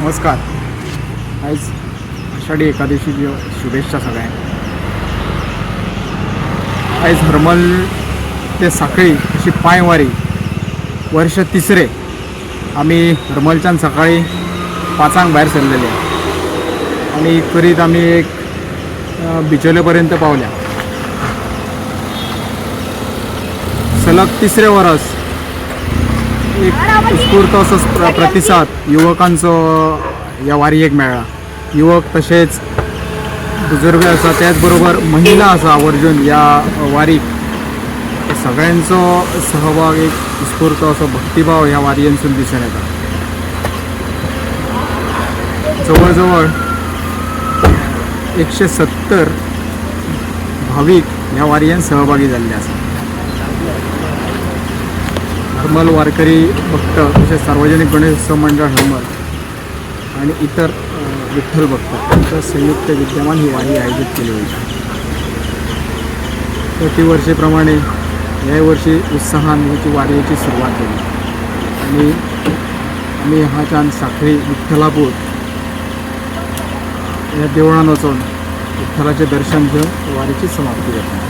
नमस्कार. आज आषाढी एकादशीची शुभेच्छा सगळ्यांना. आज हरमल ते साखळी अशी पायवारी वर्ष तिसरे. आम्ही हरमलच्यान सकाळी पांचांक भायर सरलेले. आणि करीत आम्ही एक बिचोले बिचोलेपर्यंत पावल्या. सलग तिसरे वरस एक उत्स्फूर्त असो प्र- प्रतिसाद युवकांचो ह्या वारयेक मेळ्ळा युवक तशेंच बुजुर्ग आसा त्याच बरोबर महिला आसा आवर्जून ह्या वारीक सगळ्यांचो सहभाग एक उत्स्फूर्त असो भक्तिभाव ह्या वारयेनसून दिसून येता जवळ जवळ एकशे सत्तर भाविक ह्या वारयेन सहभागी जाल्ले आसा हरमल वारकरी भक्त तसेच सार्वजनिक गणेशोत्सव मंडळ हरमल आणि इतर विठ्ठल भक्त यांचं संयुक्त विद्यमान ही वारी आयोजित केली होती. प्रतिवर्षीप्रमाणे यावर्षी वर्षी ती वारीची सुरुवात केली आणि आम्ही चांद साखळी विठ्ठलापूर या देवळान वचून विठ्ठलाचे दर्शन घेऊन वारीची समाप्ती जाता